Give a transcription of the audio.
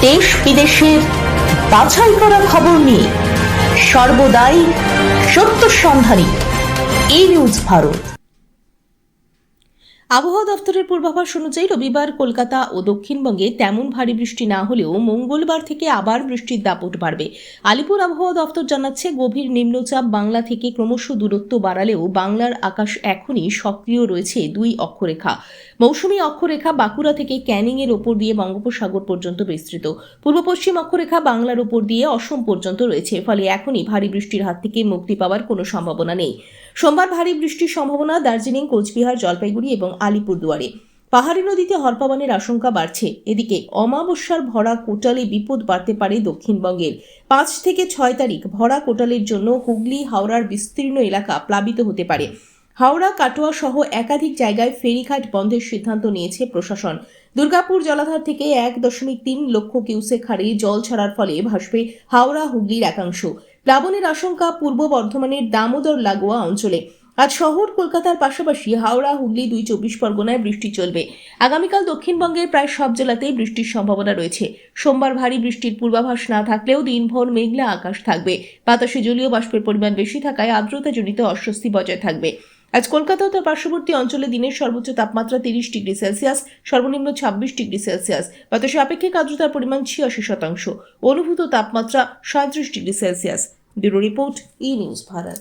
দেশ বিদেশের বাছাই করা খবর নিয়ে সর্বদাই সত্য সন্ধানী এই নিউজ ভারত। আবহাওয়া দপ্তরের পূর্বাভাস অনুযায়ী রবিবার কলকাতা ও দক্ষিণবঙ্গে তেমন ভারী বৃষ্টি না হলেও মঙ্গলবার থেকে আবার বৃষ্টির দাপট বাড়বে। আলিপুর আবহাওয়া দপ্তর জানাচ্ছে, গভীর নিম্নচাপ বাংলা থেকে ক্রমশ দূরত্ব বাড়ালেও বাংলার আকাশ এখনই সক্রিয় রয়েছে দুই অক্ষরেখা। মৌসুমী অক্ষরেখা বাঁকুড়া থেকে ক্যানিং এর ওপর দিয়ে বঙ্গোপসাগর পর্যন্ত বিস্তৃত। পূর্ব পশ্চিম অক্ষরেখা বাংলার ওপর দিয়ে অসম পর্যন্ত রয়েছে, ফলে এখনই ভারী বৃষ্টির হাত থেকে মুক্তি পাওয়ার কোনো সম্ভাবনা নেই। সোমবার ভারী বৃষ্টির সম্ভাবনা দার্জিলিং, কোচবিহার, জলপাইগুড়ি এবং আলিপুরদুয়ারে। পাহাড়ি নদীতে হরপাবানের আশঙ্কা বাড়ছে। এদিকে অমাবস্যার ভরা কোটালে বিপদ বাড়তে পারে দক্ষিণবঙ্গের। পাঁচ থেকে ছয় তারিখ ভরা কোটালের জন্য হুগলি, হাওড়ার বিস্তীর্ণ এলাকা প্লাবিত হতে পারে। হাওড়া, কাটোয়া সহ একাধিক জায়গায় ফেরিঘাট বন্ধের সিদ্ধান্ত নিয়েছে প্রশাসন। দুর্গাপুর জলাধার থেকে এক দশমিক তিন লক্ষ কিউসেক হারে জল ছাড়ার ফলে ভাসবে হাওড়া হুগলির একাংশ। প্লাবনের আশঙ্কা পূর্ব বর্ধমানের দামোদর লাগোয়া অঞ্চলে। আজ শহর কলকাতার পাশাপাশি হাওড়া, হুগলি দুই চব্বিশ পরগনায় বৃষ্টি চলবে। আগামীকাল দক্ষিণবঙ্গের প্রায় সব জেলাতেই বৃষ্টির সম্ভাবনা রয়েছে। সোমবার ভারী বৃষ্টির পূর্বাভাস না থাকলেও দিনভর মেঘলা আকাশ থাকবে। বাতাসে জলীয় বাষ্পের পরিমাণ বেশি থাকায় আর্দ্রতাজনিত অস্বস্তি বজায় থাকবে। আজ কলকাতা ও তার পার্শ্ববর্তী অঞ্চলে দিনের সর্বোচ্চ তাপমাত্রা তিরিশ ডিগ্রি সেলসিয়াস, সর্বনিম্ন ছাব্বিশ ডিগ্রি সেলসিয়াস বাতাসে আপেক্ষিক আর্দ্রতার পরিমাণ ছিয়াশি শতাংশ। অনুভূত তাপমাত্রা সাঁত্রিশ degree Celsius. Bureau report, E news Bharat.